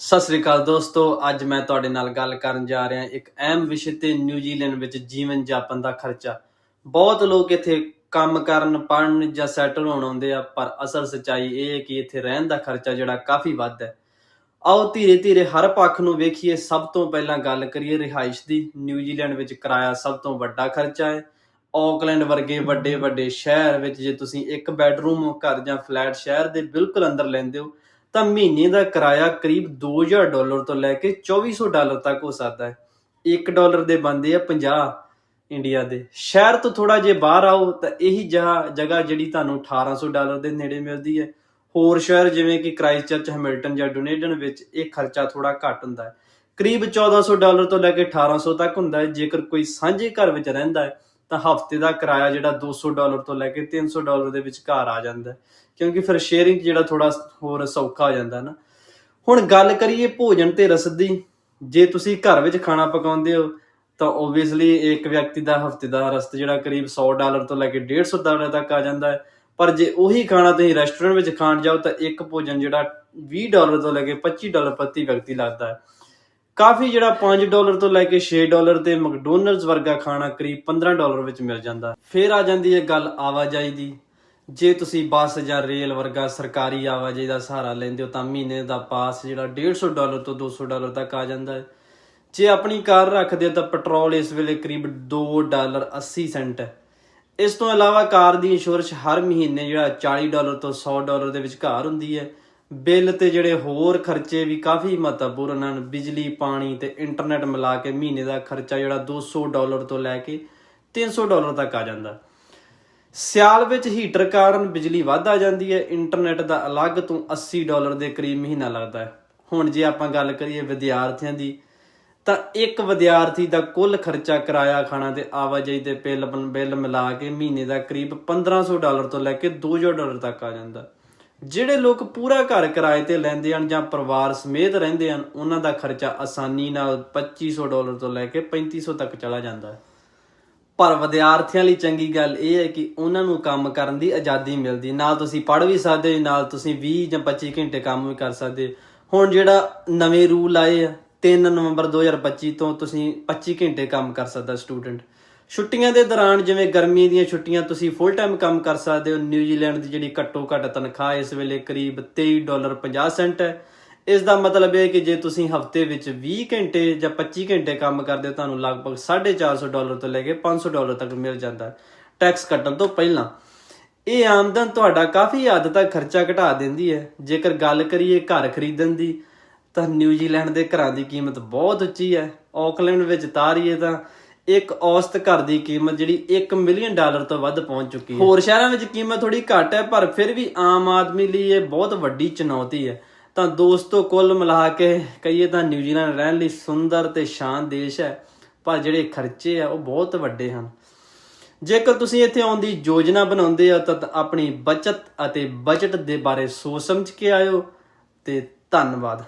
ਸਤਿ ਸ੍ਰੀ ਅਕਾਲ ਦੋਸਤੋ, ਅੱਜ ਮੈਂ ਤੁਹਾਡੇ ਨਾਲ ਗੱਲ ਕਰਨ ਜਾ ਰਿਹਾ ਇੱਕ ਅਹਿਮ ਵਿਸ਼ੇ ਤੇ ਨਿਊਜ਼ੀਲੈਂਡ ਵਿੱਚ ਜੀਵਨ ਜਾਪਨ ਦਾ ਖਰਚਾ। ਬਹੁਤ ਲੋਕ ਇੱਥੇ ਕੰਮ ਕਰਨ ਪੜਨ ਜਾਂ ਸੈਟਲ ਹੋਣ ਆਉਂਦੇ ਆ, ਪਰ ਅਸਲ ਸੱਚਾਈ ਇਹ ਹੈ ਕਿ ਇੱਥੇ ਰਹਿਣ ਦਾ ਖਰਚਾ ਜਿਹੜਾ ਕਾਫੀ ਵੱਧ ਹੈ। ਆਓ ਧੀਰੇ ਧੀਰੇ ਹਰ ਪੱਖ ਨੂੰ ਵੇਖੀਏ। ਸਭ ਤੋਂ ਪਹਿਲਾਂ ਗੱਲ ਕਰੀਏ ਰਿਹਾਇਸ਼ ਦੀ। ਨਿਊਜ਼ੀਲੈਂਡ ਵਿੱਚ ਕਿਰਾਇਆ ਸਭ ਤੋਂ ਵੱਡਾ ਖਰਚਾ ਹੈ। ਆਕਲੈਂਡ ਵਰਗੇ ਵੱਡੇ ਵੱਡੇ ਸ਼ਹਿਰ ਵਿੱਚ ਜੇ ਤੁਸੀਂ ਇੱਕ ਬੈਡਰੂਮ, ਘਰ ਜਾਂ ਫਲੈਟ ਸ਼ਹਿਰ ਦੇ ਬਿਲਕੁਲ ਅੰਦਰ ਲੈਂਦੇ ਹੋ ਤਾਂ ਮਹੀਨੇ ਦਾ ਕਿਰਾਇਆ ਕਰੀਬ 2000 ਡਾਲਰ ਤੋਂ ਲੈ ਕੇ 2400 ਡਾਲਰ ਤੱਕ ਹੋ ਸਕਦਾ ਹੈ। 1 ਡਾਲਰ ਦੇ ਬੰਦੇ ਆ 50 ਇੰਡੀਆ ਦੇ। ਸ਼ਹਿਰ ਤੋਂ ਥੋੜਾ ਜੇ ਬਾਹਰ ਆਓ ਤਾਂ ਇਹੀ ਜਗ੍ਹਾ ਜਿਹੜੀ ਤੁਹਾਨੂੰ 1800 ਡਾਲਰ ਦੇ ਨੇੜੇ ਮਿਲਦੀ ਹੈ। ਹੋਰ ਸ਼ਹਿਰ ਜਿਵੇਂ ਕਿ ਕ੍ਰਾਈਸਟਚਰਚ ਹੈਮਿਲਟਨ ਜਾਂ ਡੋਨੇਡਨ ਵਿੱਚ ਇਹ ਖਰਚਾ ਥੋੜਾ ਘੱਟ ਹੁੰਦਾ ਹੈ। ਕਰੀਬ 1400 ਡਾਲਰ ਤੋਂ ਲੈ ਕੇ 1800 ਤੱਕ ਹੁੰਦਾ ਹੈ। ਜੇਕਰ ਕੋਈ ਸਾਂਝੇ ਘਰ ਵਿੱਚ ਰਹਿੰਦਾ ਹੈ ਤਾਂ ਹਫ਼ਤੇ ਦਾ ਕਿਰਾਇਆ ਜਿਹੜਾ 200 ਡਾਲਰ ਤੋਂ ਲੈ ਕੇ 300 ਡਾਲਰ ਦੇ ਵਿਚਕਾਰ ਆ ਜਾਂਦਾ ਕਿਉਂਕਿ ਫਿਰ ਸ਼ੇਅਰਿੰਗ ਜਿਹੜਾ ਥੋੜਾ ਹੋਰ ਸੌਖਾ ਹੋ ਜਾਂਦਾ ਹੈ ਨਾ। ਹੁਣ ਗੱਲ ਕਰੀਏ ਭੋਜਨ ਤੇ ਰਸਦ ਦੀ, ਜੇ ਤੁਸੀਂ ਘਰ ਵਿੱਚ ਖਾਣਾ ਪਕਾਉਂਦੇ ਹੋ, ਤਾਂ ਓਬਵੀਅਸਲੀ ਇੱਕ ਵਿਅਕਤੀ ਦਾ ਹਫ਼ਤੇ ਦਾ ਰਸਤ ਜਿਹੜਾ ਕਰੀਬ 100 ਡਾਲਰ ਤੋਂ ਲੈ ਕੇ 150 ਡਾਲਰ ਤੱਕ ਆ ਜਾਂਦਾ ਹੈ। ਪਰ ਜੇ ਉਹੀ ਖਾਣਾ ਤੁਸੀਂ ਰੈਸਟੋਰੈਂਟ ਵਿੱਚ ਖਾਣ ਜਾਓ, ਤਾਂ ਇੱਕ ਭੋਜਨ ਜਿਹੜਾ 20 ਡਾਲਰ ਤੋਂ ਲੈ ਕੇ 25 ਡਾਲਰ ਪ੍ਰਤੀ ਵਿਅਕਤੀ ਲੱਗਦਾ ਹੈ। ਕਾਫੀ ਜਿਹੜਾ 5 ਡਾਲਰ ਤੋਂ ਲੈ ਕੇ 6 ਡਾਲਰ ਤੇ ਮੈਕਡੋਨਲਡਸ ਵਰਗਾ ਖਾਣਾ ਕਰੀਬ 15 ਡਾਲਰ ਵਿੱਚ ਮਿਲ ਜਾਂਦਾ। ਫਿਰ ਆ ਜਾਂਦੀ ਹੈ ਗੱਲ ਆਵਾਜਾਈ ਦੀ। ਜੇ ਤੁਸੀਂ ਬੱਸ ਜਾਂ ਰੇਲ ਵਰਗਾ ਸਰਕਾਰੀ ਆਵਾਜਾਈ ਦਾ ਸਹਾਰਾ ਲੈਂਦੇ ਹੋ ਤਾਂ ਮਹੀਨੇ ਦਾ ਪਾਸ ਜਿਹੜਾ 150 ਡਾਲਰ ਤੋਂ 200 ਡਾਲਰ ਤੱਕ ਆ ਜਾਂਦਾ ਹੈ। ਜੇ ਆਪਣੀ ਕਾਰ ਰੱਖਦੇ ਹੋ ਤਾਂ ਪੈਟਰੋਲ ਇਸ ਵੇਲੇ ਕਰੀਬ 2 ਡਾਲਰ 80 ਸੈਂਟ ਹੈ। ਇਸ ਤੋਂ ਇਲਾਵਾ ਕਾਰ ਦੀ ਇੰਸ਼ੋਰੈਂਸ ਹਰ ਮਹੀਨੇ ਜਿਹੜਾ 40 ਡਾਲਰ ਤੋਂ 100 ਡਾਲਰ ਦੇ ਵਿਚਕਾਰ ਹੁੰਦੀ ਹੈ। ਬਿੱਲ ਤੇ ਜਿਹੜੇ ਹੋਰ ਖਰਚੇ ਵੀ ਕਾਫੀ ਮਹੱਤਵਪੂਰਨ ਹਨ। ਬਿਜਲੀ, ਪਾਣੀ ਤੇ ਇੰਟਰਨੈਟ ਮਿਲਾ ਕੇ ਮਹੀਨੇ ਦਾ ਖਰਚਾ ਜਿਹੜਾ 200 ਡਾਲਰ ਤੋਂ ਲੈ ਕੇ 300 ਡਾਲਰ ਤੱਕ ਆ ਜਾਂਦਾ। ਸਿਆਲ ਵਿੱਚ ਹੀਟਰ ਕਾਰਨ ਬਿਜਲੀ ਵੱਧ ਆ ਜਾਂਦੀ ਹੈ। ਇੰਟਰਨੈਟ ਦਾ ਅਲੱਗ ਤੋਂ 80 ਡਾਲਰ ਦੇ ਕਰੀਬ ਮਹੀਨਾ ਲੱਗਦਾ ਹੈ। ਹੁਣ ਜੇ ਆਪਾਂ ਗੱਲ ਕਰੀਏ ਵਿਦਿਆਰਥੀਆਂ ਦੀ, ਤਾਂ ਇੱਕ ਵਿਦਿਆਰਥੀ ਦਾ ਕੁੱਲ ਖਰਚਾ ਕਿਰਾਇਆ ਖਾਣਾ ਤੇ ਆਵਾਜਾਈ ਦੇ ਬਿੱਲ ਬਿੱਲ ਮਿਲਾ ਕੇ ਮਹੀਨੇ ਦਾ ਕਰੀਬ 1500 ਡਾਲਰ ਤੋਂ ਲੈ ਕੇ 2000 ਡਾਲਰ ਤੱਕ ਆ ਜਾਂਦਾ। ਜਿਹੜੇ ਲੋਕ ਪੂਰਾ ਘਰ ਕਿਰਾਏ ਤੇ ਲੈਂਦੇ ਹਨ ਜਾਂ ਪਰਿਵਾਰ ਸਮੇਤ ਰਹਿੰਦੇ ਹਨ, ਉਹਨਾਂ ਦਾ ਖਰਚਾ ਆਸਾਨੀ ਨਾਲ 2500 ਡਾਲਰ ਤੋਂ ਲੈ ਕੇ 3500 ਤੱਕ ਚਲਾ ਜਾਂਦਾ ਹੈ। ਪਰ ਵਿਦਿਆਰਥੀਆਂ ਲਈ ਚੰਗੀ ਗੱਲ ਇਹ ਹੈ ਕਿ ਉਹਨਾਂ ਨੂੰ ਕੰਮ ਕਰਨ ਦੀ ਆਜ਼ਾਦੀ ਮਿਲਦੀ ਨਾਲ ਤੁਸੀਂ ਪੜ੍ਹ ਵੀ ਸਕਦੇ ਨਾਲ ਤੁਸੀਂ 20 ਜਾਂ 25 ਘੰਟੇ ਕੰਮ ਵੀ ਕਰ ਸਕਦੇ ਹੁਣ ਜਿਹੜਾ ਨਵੇਂ ਰੂਲ ਆਏ ਆ 3 ਨਵੰਬਰ 2025 ਤੋਂ ਤੁਸੀਂ 25 ਘੰਟੇ ਕੰਮ ਕਰ ਸਕਦਾ ਸਟੂਡੈਂਟ ਛੁੱਟੀਆਂ ਦੇ ਦੌਰਾਨ ਜਿਵੇਂ ਗਰਮੀ ਦੀਆਂ ਛੁੱਟੀਆਂ ਤੁਸੀਂ ਫੁੱਲ ਟਾਈਮ ਕੰਮ ਕਰ ਸਕਦੇ ਹੋ ਨਿਊਜ਼ੀਲੈਂਡ ਦੀ ਜਿਹੜੀ ਘੱਟੋ ਘੱਟ ਤਨਖਾਹ ਇਸ ਵੇਲੇ ਕਰੀਬ 23 ਡਾਲਰ 50 ਸੈਂਟ ਹੈ। ਇਸ ਦਾ ਮਤਲਬ ਇਹ ਹੈ ਕਿ ਜੇ ਤੁਸੀਂ ਹਫ਼ਤੇ ਵਿੱਚ 20 ਘੰਟੇ ਜਾਂ 25 ਘੰਟੇ ਕੰਮ ਕਰਦੇ ਹੋ, ਤੁਹਾਨੂੰ ਲਗਭਗ 450 ਡਾਲਰ ਤੋਂ ਲੈ ਕੇ 500 ਡਾਲਰ ਤੱਕ ਮਿਲ ਜਾਂਦਾ ਟੈਕਸ ਕੱਟਣ ਤੋਂ ਪਹਿਲਾਂ। ਇਹ ਆਮਦਨ ਤੁਹਾਡਾ ਕਾਫੀ ਹੱਦ ਤੱਕ ਖਰਚਾ ਘਟਾ ਦਿੰਦੀ ਹੈ। ਜੇਕਰ ਗੱਲ ਕਰੀਏ ਘਰ ਖਰੀਦਣ ਦੀ, ਤਾਂ ਨਿਊਜ਼ੀਲੈਂਡ ਦੇ ਘਰਾਂ ਦੀ ਕੀਮਤ ਬਹੁਤ ਉੱਚੀ ਹੈ। ਆਕਲੈਂਡ ਵਿੱਚ ਤਾਰੀਏ ਤਾਂ ਇੱਕ ਔਸਤ ਘਰ ਦੀ ਕੀਮਤ ਜਿਹੜੀ 1 ਮਿਲੀਅਨ ਡਾਲਰ ਤੋਂ ਵੱਧ ਪਹੁੰਚ ਚੁੱਕੀ ਹੈ। ਹੋਰ ਸ਼ਹਿਰਾਂ ਵਿੱਚ ਕੀਮਤ ਥੋੜੀ ਘੱਟ ਹੈ, ਪਰ ਫਿਰ ਵੀ ਆਮ ਆਦਮੀ ਲਈ ਇਹ ਬਹੁਤ ਵੱਡੀ ਚੁਣੌਤੀ ਹੈ। ਤਾਂ ਦੋਸਤੋ, ਕੁੱਲ ਮਿਲਾ ਕੇ ਕਹੀਏ ਤਾਂ ਨਿਊਜ਼ੀਲੈਂਡ ਰਹਿਣ ਲਈ ਸੁੰਦਰ ਤੇ ਸ਼ਾਨ ਦੇਸ਼ ਹੈ, ਪਰ ਜਿਹੜੇ ਖਰਚੇ ਆ ਉਹ ਬਹੁਤ ਵੱਡੇ ਹਨ। ਜੇਕਰ ਤੁਸੀਂ ਇੱਥੇ ਆਉਣ ਦੀ ਯੋਜਨਾ ਬਣਾਉਂਦੇ ਹੋ, ਤਾਂ ਆਪਣੀ ਬਚਤ ਅਤੇ ਬਜਟ ਦੇ ਬਾਰੇ ਸੋਚ ਸਮਝ ਕੇ ਆਇਓ ਤੇ ਧੰਨਵਾਦ।